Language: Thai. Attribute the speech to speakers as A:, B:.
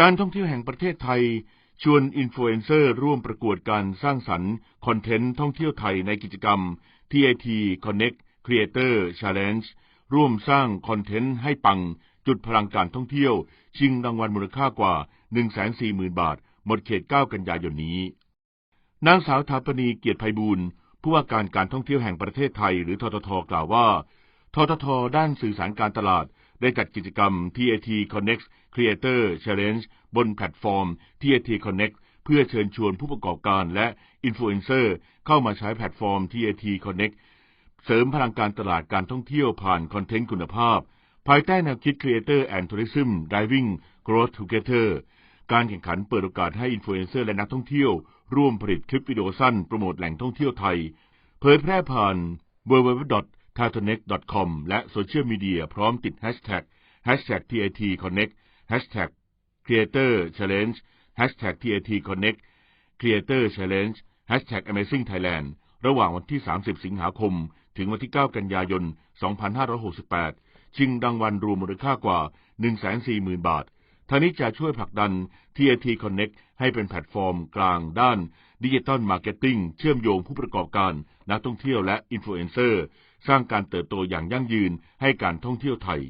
A: การท่องเที่ยวแห่งประเทศไทย ชวนอินฟลูเอนเซอร์ร่วมประกวดการสร้างสรรค์คอนเทนต์ท่องเที่ยวไทยในกิจกรรม TAT Connect Creator Challenge ร่วมสร้างคอนเทนต์ให้ปัง จุดพลังการท่องเที่ยว ชิงรางวัลมูลค่ากว่า 140,000 บาท หมดเขต 9 กันยายนนี้ นางสาวถาปณีเกียรติไพบูลย์ผู้ว่าการการท่องเที่ยวแห่งประเทศไทย หรือทททกล่าวว่า ทททด้านสื่อสารการตลาด ได้จัดกิจกรรม TAT Connect Creator Challenge บนแพลตฟอร์ม TAT Connect เพื่อเชิญชวนผู้ประกอบการและอินฟลูเอนเซอร์เข้ามาใช้แพลตฟอร์ม TAT Connect เสริมพลังการตลาดการท่องเที่ยวผ่านคอนเทนต์คุณภาพ ภายใต้แนวคิด Creator and Tourism Driving Growth Together การแข่งขันเปิดโอกาสให้อินฟลูเอนเซอร์และนักท่องเที่ยว ร่วมผลิตคลิปวิดีโอสั้นโปรโมทแหล่งท่องเที่ยวไทย เผยแพร่ผ่าน w w w t a t o n e c c o m และโซเชียลมีเดียพร้อมติดแฮชแท็ก hashtag TAT Connect hashtag Creator Challenge hashtag TAT Connect Creator Challenge hashtag Amazing Thailand ระหว่างวันที่ 30 สิงหาคม ถึงวันที่ 9 กันยายน 2568 ชิงรางวัลรวมมูลค่ากว่า 140,000 บาท ทางนี้จะช่วยผลักดัน TAT Connect ให้เป็นแพลตฟอร์มกลางด้านดิจิตอลมาร์เก็ตติ้งเชื่อมโยงผู้ประกอบการ นักท่องเที่ยวและอินฟลูเอนเซอร์ สร้างการเติบโตอย่างยั่งยืนให้การท่องเที่ยวไทย